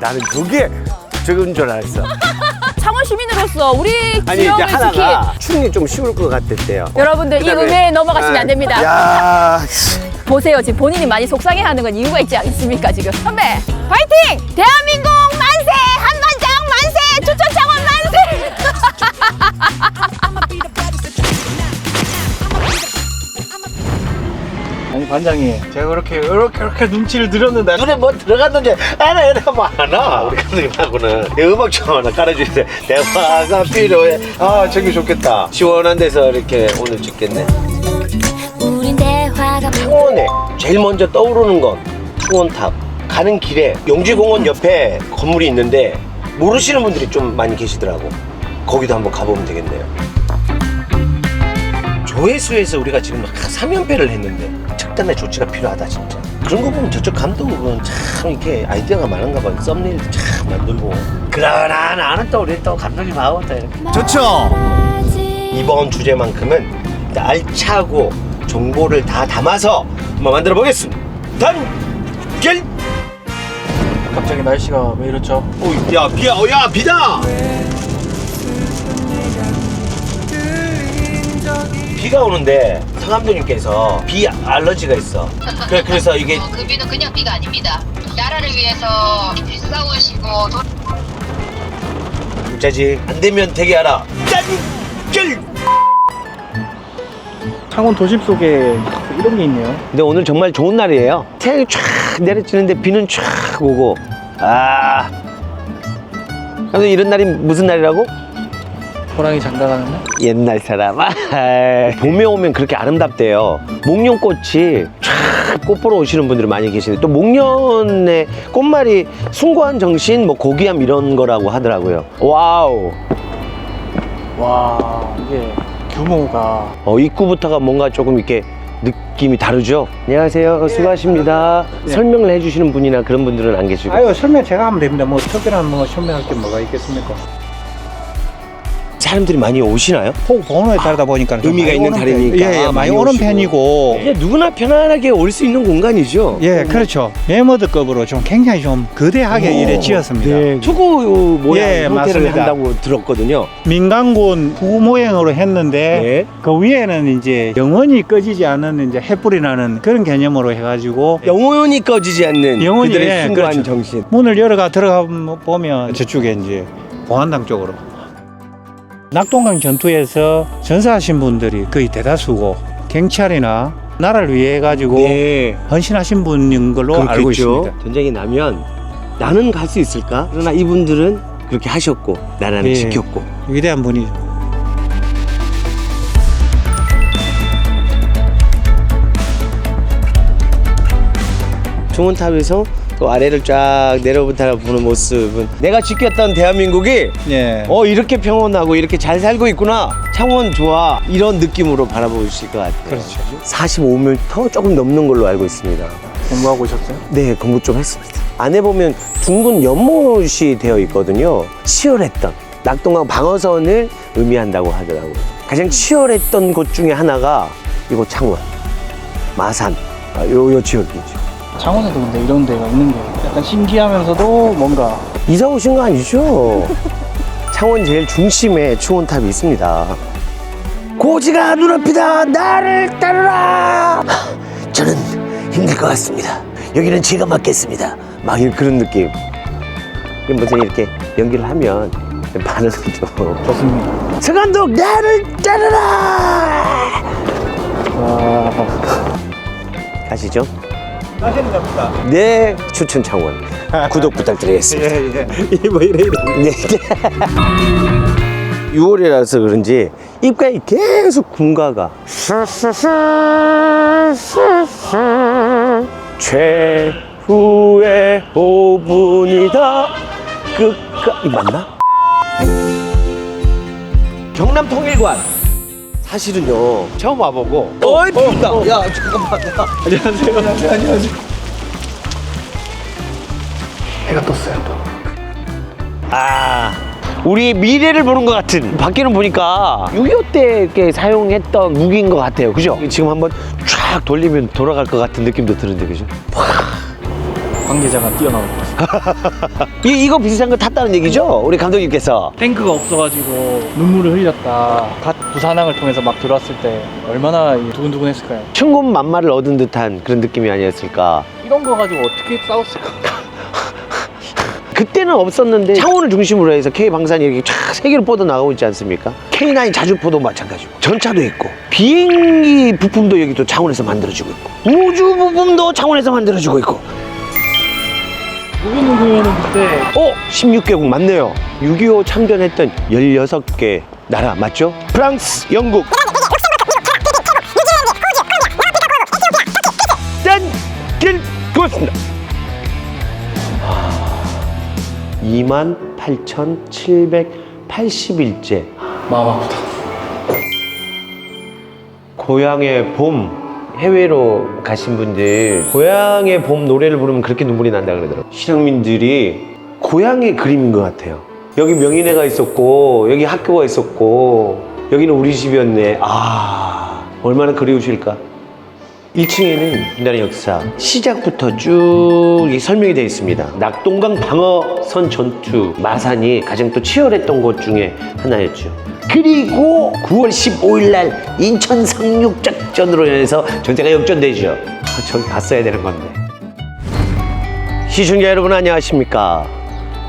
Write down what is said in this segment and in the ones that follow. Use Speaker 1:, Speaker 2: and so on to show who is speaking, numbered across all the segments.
Speaker 1: 나는 저게 적은 줄 알았어.
Speaker 2: 창원 시민으로서 우리
Speaker 1: 아니 이제
Speaker 2: 지역을 지키
Speaker 1: 하나가 충이 좀 쉬울 것 같았대요.
Speaker 2: 여러분들 이
Speaker 1: 그다음에-
Speaker 2: 음해에 넘어가시면 안 됩니다.
Speaker 1: 야, 씨.
Speaker 2: 보세요. 지금 본인이 많이 속상해하는 건 이유가 있지 않습니까? 지금 선배 파이팅! 대한민국 만세! 한반장 만세! 추천 창원 만세!
Speaker 3: 반장님 제가 그렇게 이렇게 이렇게 눈치를 드렸는데
Speaker 1: 눈에 뭐 들어갔는지 알아 이래 하면 하나? 우리 감독님하고는. 이 음악 좀 하나 깔아주세요. 대화가 필요해. 아 저기 좋겠다. 시원한 데서 이렇게 오늘 찍겠네.
Speaker 4: 우린 대화가
Speaker 1: 창원에 제일 먼저 떠오르는 건 창원탑. 가는 길에 영지공원 옆에 건물이 있는데 모르시는 분들이 좀 많이 계시더라고. 거기도 한번 가보면 되겠네요. 조회수에서 우리가 지금 막 3연패를 했는데 특단의 조치가 필요하다 진짜 그런 거 보면 저쪽 감독은 참 이렇게 아이디어가 많은가 봐요 썸네일도 참 만들고 그러나 나는 또 우리 또 감독님하고 또 이렇게
Speaker 5: 좋죠.
Speaker 1: 이번 주제만큼은 알차고 정보를 다 담아서 한번 만들어 보겠습니다. 단결.
Speaker 3: 갑자기 날씨가 왜 이렇죠?
Speaker 1: 오, 야 비야, 어, 야 비다. 비가 오는데 서 감독님께서 비 알러지가 있어. 그래, 그래서 이게
Speaker 6: 어, 그 비는 그냥 비가 아닙니다. 나라를 위해서 싸우시고 돈
Speaker 1: 자지 안 되면 되게 하라. 단결.
Speaker 3: 창원 도심 속에 이런 게 있네요.
Speaker 1: 근데 오늘 정말 좋은 날이에요. 태양이 쫙 내려지는데 비는 쫙 오고. 아. 근데 이런 날이 무슨 날이라고?
Speaker 3: 호랑이 장가가는 날?
Speaker 1: 옛날 사람. 아, 봄에 오면 그렇게 아름답대요. 목련꽃이 쫙꽃 보러 오시는 분들이 많이 계시는데 또 목련의 꽃말이 숭고한 정신, 뭐 고귀함 이런 거라고 하더라고요. 와우.
Speaker 3: 와 이게 규모가
Speaker 1: 어, 입구부터가 뭔가 조금 이렇게 느낌이 다르죠? 안녕하세요. 수고하십니다. 설명을 해주시는 분이나 그런 분들은 안 계시고.
Speaker 7: 아유 설명 제가 하면 됩니다. 뭐 특별한 뭐 설명할 게 뭐가 있겠습니까?
Speaker 1: 사람들이 많이 오시나요?
Speaker 7: 폭 번호에 따르다 보니까 좀
Speaker 1: 의미가
Speaker 7: 많이
Speaker 1: 있는
Speaker 7: 오는 편- 예, 예,
Speaker 1: 많이
Speaker 7: 많이 오는
Speaker 1: 오시고.
Speaker 7: 편이고.
Speaker 1: 이제 누구나 편안하게 올 수 있는 공간이죠.
Speaker 7: 예, 그렇죠. 메머드급으로 좀 굉장히 좀 거대하게
Speaker 1: 오,
Speaker 7: 이래 지었습니다.
Speaker 1: 네. 투구 모양
Speaker 7: 예,
Speaker 1: 형태를
Speaker 7: 맞습니다.
Speaker 1: 한다고 들었거든요.
Speaker 7: 민간군 구 모양으로 했는데
Speaker 1: 네.
Speaker 7: 그 위에는 이제 영원히 꺼지지 않는 이제 햇불이 나는 그런 개념으로 해가지고
Speaker 1: 영혼이 꺼지지 않는
Speaker 7: 영혼이,
Speaker 1: 그들의
Speaker 7: 예,
Speaker 1: 숭고한
Speaker 7: 그렇죠.
Speaker 1: 정신.
Speaker 7: 문을 열어가 들어가 보면 저쪽에 이제 보안당 쪽으로 낙동강 전투에서 전사하신 분들이 거의 대다수고 경찰이나 나라를 위해 가지고
Speaker 1: 네.
Speaker 7: 헌신하신 분인 걸로 알고. 있습니다.
Speaker 1: 전쟁이 나면 나는 갈 수 있을까? 그러나 이분들은 그렇게 하셨고 나라는
Speaker 7: 예.
Speaker 1: 지켰고.
Speaker 7: 위대한 분이죠.
Speaker 1: 중원탑에서 또 아래를 쫙 내려보다 보는 모습은 내가 지켰던 대한민국이
Speaker 7: 예.
Speaker 1: 어 이렇게 평온하고 이렇게 잘 살고 있구나. 창원 좋아. 이런 느낌으로 바라보실 것 같아요.
Speaker 7: 그렇죠.
Speaker 1: 45m 조금 넘는 걸로 알고 있습니다.
Speaker 3: 공부하고 오셨어요?
Speaker 1: 네 공부 좀 했습니다. 안에 보면 둥근 연못이 되어 있거든요. 치열했던 낙동강 방어선을 의미한다고 하더라고요. 가장 치열했던 곳 중에 하나가 이곳 창원 마산. 아, 요, 요 지역이죠
Speaker 3: 창원에도 근데 이런 데가 있는 게 약간 신기하면서도 뭔가
Speaker 1: 이사 오신 거 아니죠? 창원 제일 중심에 추원탑이 있습니다. 고지가 눈앞이다. 나를 따르라. 저는 힘들 것 같습니다. 여기는 제가 맡겠습니다. 막 이런 그런 느낌. 무슨 이렇게 연기를 하면 반응도
Speaker 3: 좋습니다.
Speaker 1: 서감독 나를 따르라.
Speaker 3: 와
Speaker 1: 가시죠.
Speaker 7: 하시는 겁니다.
Speaker 1: 네, 추천 창원 구독 부탁드리겠습니다.
Speaker 7: 예, 예.
Speaker 1: 뭐 이래 이래. 네. 6월이라서 그런지 입가에 계속 군가가 최후의 5분이다 끝까 이 맞나? 경남 통일관 사실은요 처음 와보고 어이 비다 야 잠깐만 야.
Speaker 3: 안녕하세요. 안녕하세요. 해가 떴어요 또.
Speaker 1: 아 우리 미래를 보는 것 같은 밖에는 보니까 6.25때 이렇게 사용했던 무기인 것 같아요 그죠? 지금 한번 쫙 돌리면 돌아갈 것 같은 느낌도 드는데 그죠?
Speaker 3: 관계자가 뛰어나올 것 같습니다.
Speaker 1: 이, 이거 비슷한 거 탔다는 얘기죠? 우리 감독님께서.
Speaker 3: 탱크가 없어가지고 눈물을 흘렸다. 갓 부산항을 통해서 막 들어왔을 때 얼마나 이 두근두근했을까요?
Speaker 1: 천군만마를 얻은 듯한 그런 느낌이 아니었을까.
Speaker 3: 이런 거 가지고 어떻게 싸웠을까?
Speaker 1: 그때는 없었는데 창원을 중심으로 해서 K 방산이 이렇게 쫙 세계로 뻗어 나가고 있지 않습니까? K9 자주포도 마찬가지고 전차도 있고 비행기 부품도 여기 또 창원에서 만들어지고 있고 우주 부품도 창원에서 만들어지고 있고
Speaker 3: 누구누구는 그때
Speaker 1: 어? 16개국 맞네요 6.25 참전했던 16개 나라 맞죠? 프랑스, 영국 짠! 길! 그렇습니다 28,781째
Speaker 3: 마음 아프다.
Speaker 1: 고향의 봄 해외로 가신 분들 고향의 봄 노래를 부르면 그렇게 눈물이 난다 그러더라고요. 실향민들이 고향의 그림인 것 같아요. 여기 명인회가 있었고 여기 학교가 있었고 여기는 우리 집이었네. 아 얼마나 그리우실까 1층에는 옛날의 역사 시작부터 쭉이 설명이 되어 있습니다. 낙동강 방어선 전투 마산이 가장 또 치열했던 곳 중에 하나였죠. 그리고 9월 15일 날 인천 상륙 작전으로 인해서 전쟁가 역전되죠. 아, 저기 갔어야 되는 건데. 시청자 여러분 안녕하십니까?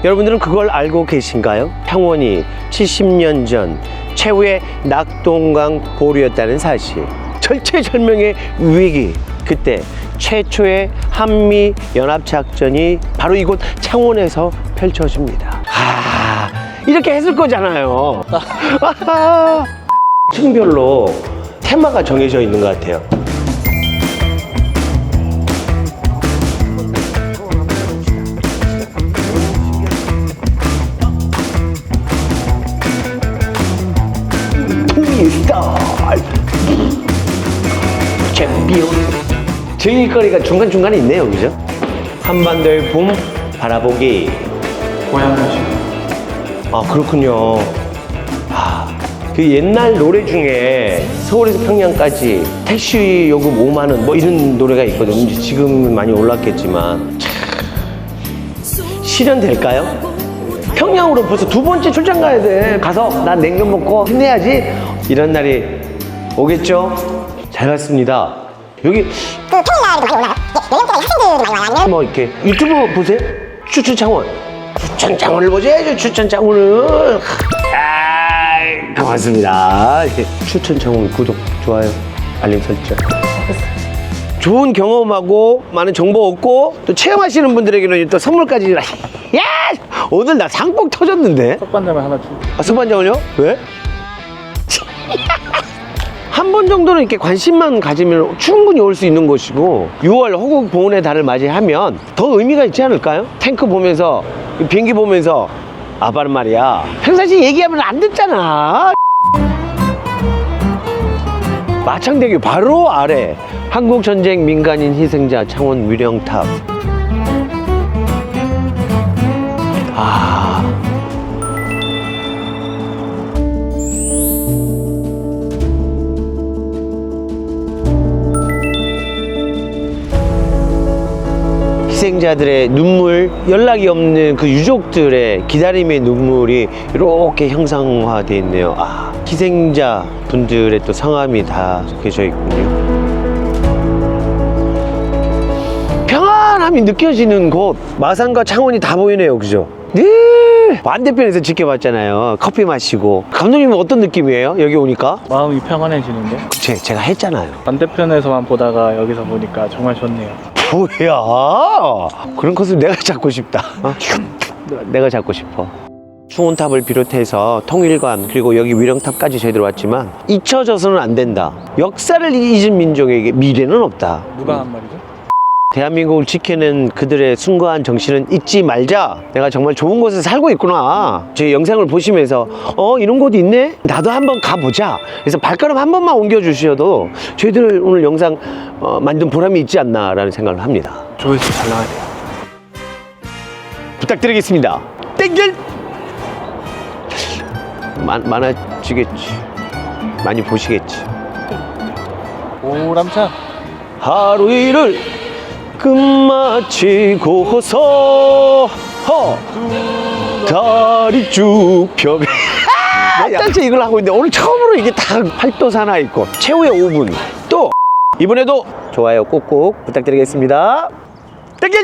Speaker 1: 여러분들은 그걸 알고 계신가요? 평원이 70년 전 최후의 낙동강 보류였다는 사실. 절체절명의 위기. 그때 최초의 한미 연합 작전이 바로 이곳 창원에서 펼쳐집니다. 아, 이렇게 했을 거잖아요. 층별로 테마가 정해져 있는 것 같아요. 프리스타일 챔피언 즐길거리가 중간중간에 있네요 그죠? 한반도의 봄 바라보기
Speaker 3: 고향이죠.
Speaker 1: 아 그렇군요 아, 그 옛날 노래 중에 서울에서 평양까지 택시 요금 5만 원 뭐 이런 노래가 있거든요 지금은 많이 올랐겠지만 참, 실현될까요? 평양으로 벌써 두 번째 출장 가야 돼 가서 난 냉면 먹고 힘내야지 이런 날이 오겠죠? 잘 봤습니다 여기
Speaker 5: 그 평일날 많이 올라요. 예, 연령대가 학생들이 많이 와요. 아니면
Speaker 1: 뭐 이렇게 유튜브 보세요. 추천 창원. 추천 창원을 보세요. 추천 창원을. 아, 고맙습니다. 예, 추천 창원 구독, 좋아요, 알림 설정. 좋은 경험하고 많은 정보 얻고 또 체험하시는 분들에게는 또 선물까지. 야, 오늘 나 상복 터졌는데.
Speaker 3: 석반장을 하나 주고.
Speaker 1: 아, 수반장을요? 왜? 한 번 정도는 이렇게 관심만 가지면 충분히 올 수 있는 곳이고 6월 호국 봉헌의 달을 맞이하면 더 의미가 있지 않을까요? 탱크 보면서 비행기 보면서 아빠는 말이야 평상시 얘기하면 안 듣잖아. 마창대교 바로 아래. 한국전쟁 민간인 희생자 창원 위령탑. 아 희생자들의 눈물, 연락이 없는 그 유족들의 기다림의 눈물이 이렇게 형상화되어 있네요. 아, 희생자 분들의 또 성함이 다 적혀져 있군요. 평안함이 느껴지는 곳, 마산과 창원이 다 보이네요. 그죠? 늘 반대편에서 지켜봤잖아요. 커피 마시고. 감독님은 어떤 느낌이에요? 여기 오니까?
Speaker 3: 마음이 평안해지는데
Speaker 1: 제, 제가 했잖아요.
Speaker 3: 반대편에서만 보다가 여기서 보니까 정말 좋네요.
Speaker 1: 뭐야? 그런 것을 내가 잡고 싶다. 어? 내가 잡고 싶어. 충원탑을 비롯해서 통일관 그리고 여기 위령탑까지 저희들 왔지만 잊혀져서는 안 된다. 역사를 잊은 민족에게 미래는 없다.
Speaker 3: 누가 한 말이죠?
Speaker 1: 대한민국을 지켜낸 그들의 숭고한 정신은 잊지 말자. 내가 정말 좋은 곳에 살고 있구나. 제 영상을 보시면서 어 이런 곳이 있네. 나도 한번 가보자. 그래서 발걸음 한 번만 옮겨주셔도 저희들 오늘 영상 어, 만든 보람이 있지 않나 라는 생각을 합니다.
Speaker 3: 조회수 잘 나와야 돼요.
Speaker 1: 부탁드리겠습니다. 땡결 많, 많아지겠지. 많이 보시겠지.
Speaker 3: 오람차
Speaker 1: 하루 일을 끝마치고서 허 다리 쭉 펴. 몇 달째 이걸 하고 있는데 오늘 처음으로 이게 다 활도사나 있고 최후의 5분 또 이번에도 좋아요 꾹꾹 부탁드리겠습니다. 땡길